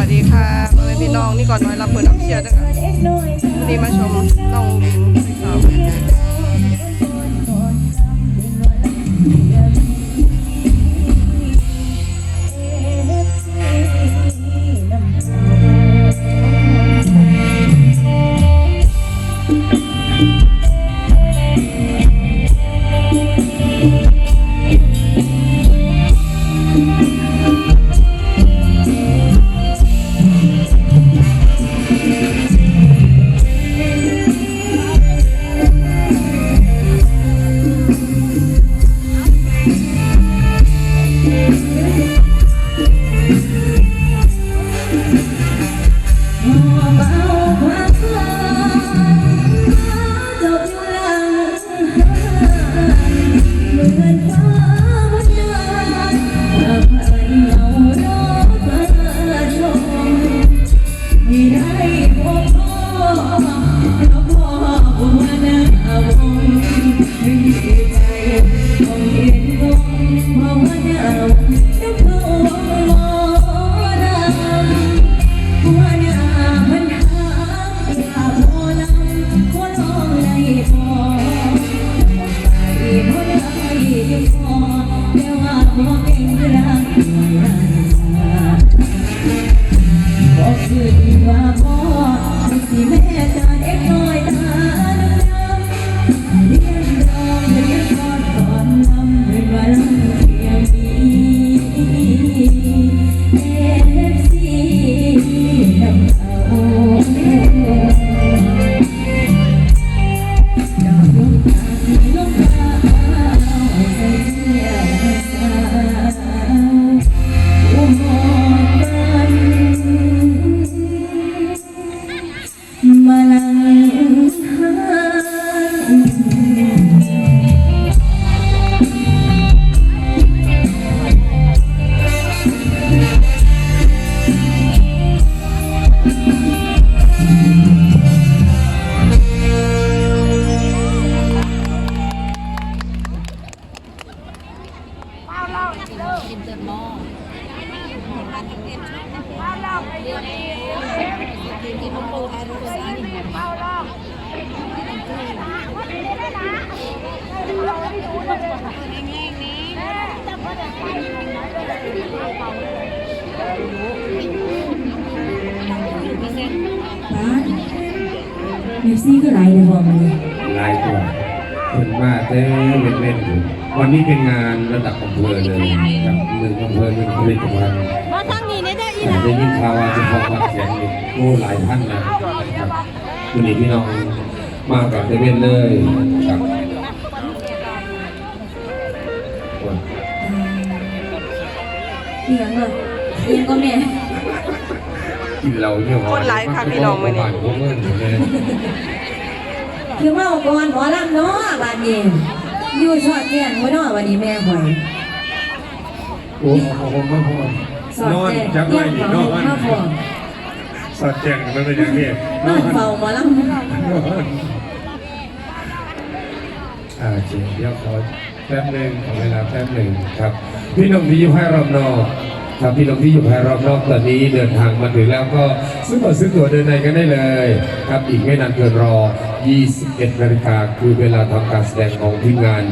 วัสดีค่ะพ่อแม่พี่น้องนี่ก่อนน้อยรับเปิดรับเชียร์ด้วยค่ะวันนี้มาชมน้องลิงสาว ที่ แต่ บ้านมิวซี่ก็ไรเลยบอกมาเลยลายตัวคนมาเต้นเล่นๆอยู่วันนี้เป็นงานระดับอำเภอเลยครับหนึ่งอำเภอหนึ่งผลิตภัณฑ์มาทางนี้ ได้ได้อีแต่หลาได้ยินข่าวว่าเฉพาะวัดเสียงนี่โอ้หลายท่านนะครับวันนี้พี่น้องมากับเต้นเลยครับคนเอียงเลยเอียงก็แม่กินเราเนี่ยคนหลายค่ะพี่น้องมื้อนี้พวกเงินอยู่เลยคือว่าก่อนหมอลำเนาะบานนี้อยู่ชอดแก่งไว้เนาะวันนี้แม่หอยโอ้โหผมไม่พอ สอดนอนแก่งจังไรเรียกนี่เขานอนข้าวฟองสอดแจงมันเป็นอย่างนี้นอนเฝ้าหมอลำอ่าโอเคเดี๋ยวขอแป๊บหนึ่งขอเวลาแป๊บหนึ่งครับ พี่น้องที่อยู่ภายรอบนอกครับพี่น้องที่อยู่ภายรอบนอกตอนนี้เดินทางมาถึงแล้วก็ซื้อตั๋วซื้อตั๋วเดินในกันได้เลย ครับอีกไม่นานเกินรอ 21 นาฬิกาคือเวลาทำการแสดงของทีมงาน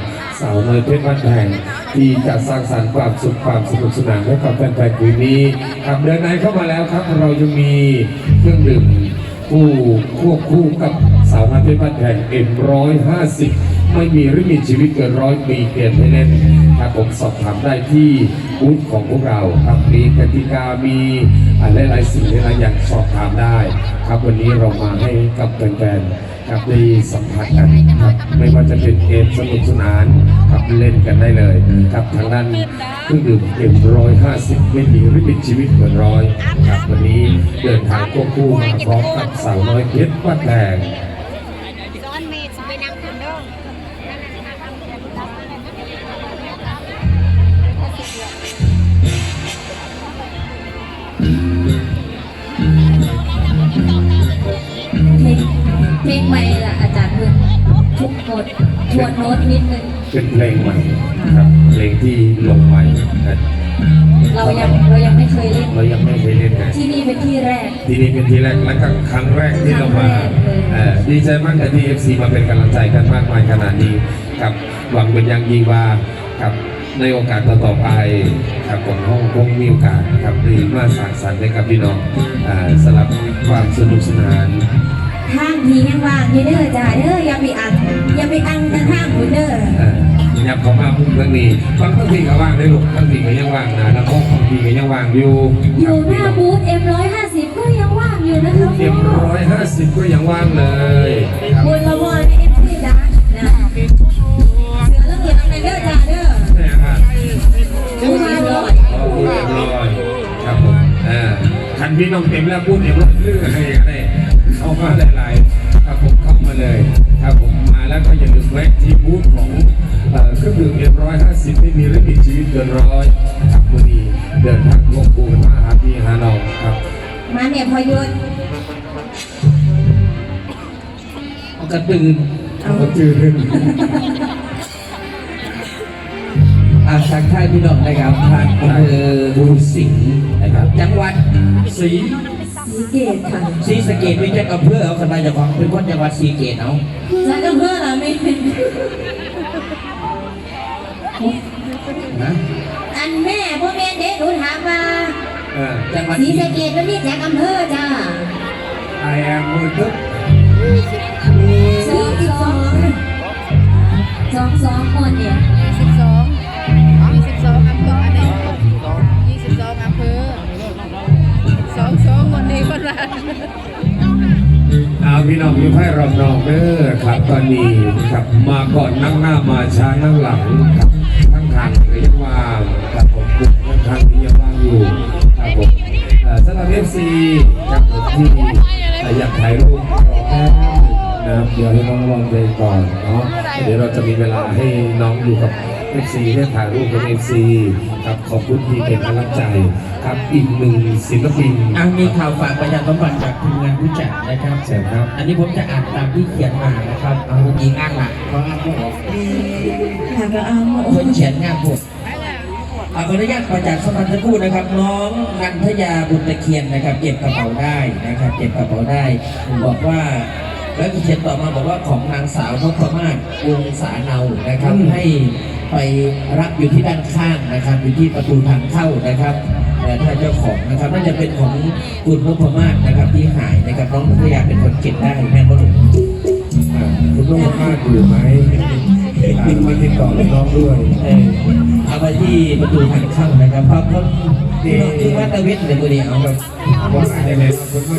สาวน้อยเพชรบ้านแพงที่จะสร้างสรรค์ความสุขความสนุกสนานให้กับแฟนๆคืนนี้ครับเดินในเข้ามาแล้วครับ เรายังมีเครื่องดื่มคู่ควบคู่กับสาวน้อยเพชรบ้านแพงเอ็มร้อยห้าสิบไม่มีริมิตชีวิตเกินร้อยปีเกณฑ์ให้เล่น ครับผมสอบถามได้ที่บูธของพวกเราครับมีกติกามีอะไรหลายๆสิ่งหลายอย่างสอบถามได้ ครับวันนี้เรามาให้กับแฟนๆครับได้สัมผัสกันครับไม่ว่าจะเป็นเกมสนุกสนานครับเล่นกันได้เลยครับทางด้านเครื่องดื่มเอ็มร้อยห้าสิบไม่มีริมิตชีวิตเกินร้อยครับวันนี้เดินทางควบคู่มาพร้อมกับสาวน้อยเพชรบ้าแพง ลงใหม่ละอาจารย์เพื่อนทุกโน้ตทวนโน้ตนิดนึง เป็นเพลงใหม่ครับ เพลงที่ลงใหม่นะเรายังเรายังไม่เคยเล่น เรายังไม่เคยเล่นไงที่นี่เป็นที่แรก ทีนี้เป็นทีแรกและก็ครั้งแรกที่เรามาครั้งแรกเลยเอ่อดีใจมากที่เอฟซีมาเป็นกำลังใจกันมากมายขนาดนี้ครับหวังเป็นอย่างยิ่งว่าครับในโอกาสต่อๆไปครับผมคงคงมีโอกาสครับได้มาสร้างสรรค์ให้กับพี่น้องอ่าสำหรับความสนุกสนานทางทียังว่างอยู่เด้อจ้าเด้ออย่าไปอังอ อยับเข้ามาพุ่งเรื่องนี้บางทีก็ว่างได้ลูกบางทีก็ยังว่างนะแล้วก็บางทีก็ยังว่างอยู่อยู่หน้าบูธ M150 ก็ยังว่างอยู่นะครับเอ็มร้อยห้าสิบก็ยังว่างเลยครับบุญละวรใน FC ดักนะเสือเรื่องอย่างไรเด้อจ้าเด้อเนี่ยครับบูธมาเลยโอ้โหเรียบร้อยครับผมอ่าคันพี่น้องเต็มแล้วพูดเต็มแล้วเรื่องอะไรอะไรเข้ามาหลายๆครับผมเข้ามาเลยครับผมมาแล้วก็อย่าลืมแวะที่บูธของ เอ่อเครื่องดื่มเอ็มร้อยห้าสิบไม่มีลิมิตชีวิตเกินร้อยครับวันนี้เดินทางลงปูกันมาหาพี่หาน้องครับ มาเนี่ยพอหยุดกระตือนเอากระตือนอาทักทายพี่น้องนะครับทางอำเภอบุญสิงห์นะครับ จังหวัดศรีสีเกตค่ะศรีสะเกดไม่ใช่อำเภอเอาคนใดจะของเป็นคนจังหวัดศรีเกตเอาจากอำเภอละไม่เป็น นะอันแม่พ่อแม่เด็กหนูถามว่าเออจังหวัดสีสะเกตมันมีจากอำเภอจ้า I am มือทึบสองสองสองสองคนเนี่ยยี่สิบสองยี่สิบสองอำเภออันนี้ยี่สิบสองอำเภอสองสองคนนี้คนละเอาพี่น้องอยู่ให้รอบนอกเด้อครับตอนนี้ครับมาก่อนนั่งหน้ามาช้านั่งหลังครับทั้งทางก็ยังว่างครับผมกลุ่มทั้งทางนี้ยังว่างอยู่ครับผมเอ่อสำหรับเอฟซีครับผมที่เอ่ออยากถ่ายรูปรอแป๊บนึงนะครับเดี๋ยวให้น้องลองไปก่อนเนาะเดี๋ยวเราจะมีเวลาให้น้องอยู่กับ เอฟซีได้ถ่ายรูปกับเอฟซีครับขอบคุณที่เป็นกำลังใจครับอีกหนึ่งศิลปินอะมีข่าวฝากประชาสัมพันธ์จากทีมงานผู้จัดนะครับเชิญครับ อันนี้ผมจะอ่านตามที่เขียนมานะครับเอาหญิงอ้างหลักเขาอ้างไม่ออกค่ะก็เอาหมดคนเขียนงานผมเอาขออนุญาตประจากสัมพันธ์สักครู่นะครับ น้องนันทยาบุญตะเคียนนะครับ เก็บกระเป๋าได้นะครับ เก็บกระเป๋าได้บอกว่า แล้วก็เขียนต่อมาบอกว่าของนางสาวนพมาศวงศาเนานะครับอืมให้ไปรับอยู่ที่ด้านข้างนะครับ อยู่ที่ประตูทางเข้านะครับแต่ถ้าเจ้าของนะครับน่าจะเป็นของคุณนพมาศนะครับที่หายนะครับน้องนันทยาเป็นคนเก็บได้แม่นบ่ลูกอ่าคุณต้องมาพาดอยู่ไหมอ่ามาติดต่อน้องด้วยเออเอาไปที่ประตูทางเข้านะครับเพราะเขาที่ที่วัดตะเวนเลยมือนี้เอาแบบว่าอะไรเนี่ยคุณมา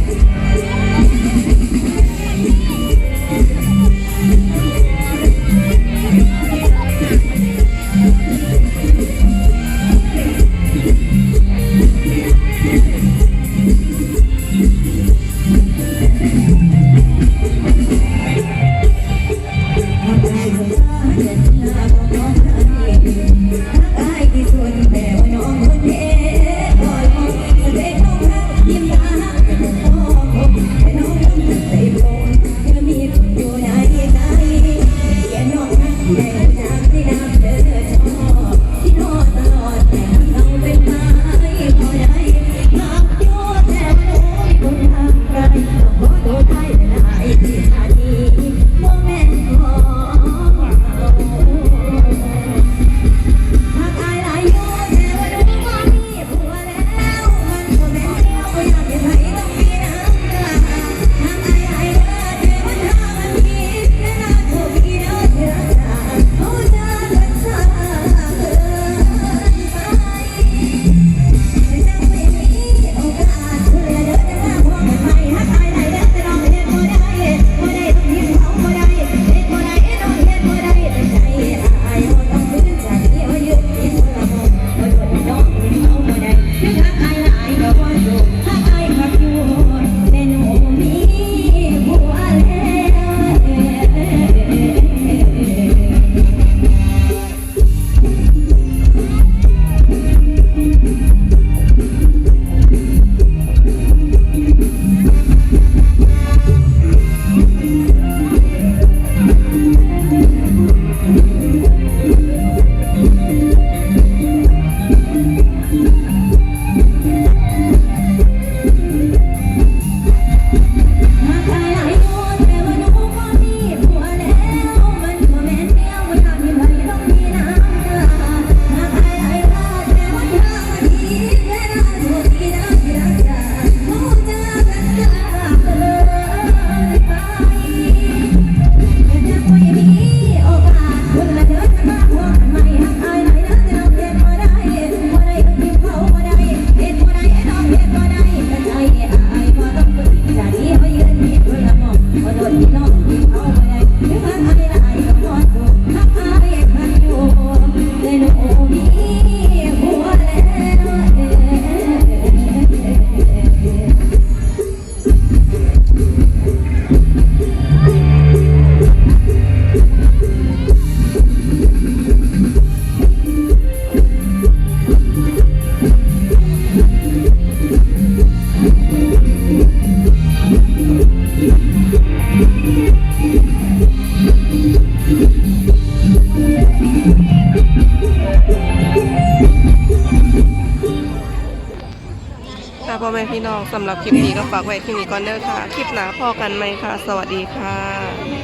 พี่น้องสำหรับคลิปนี้ก็ฝากไว้ที่นี่ก่อนเด้อค่ะ คลิปหน้าพอกันไหมค่ะ สวัสดีค่ะ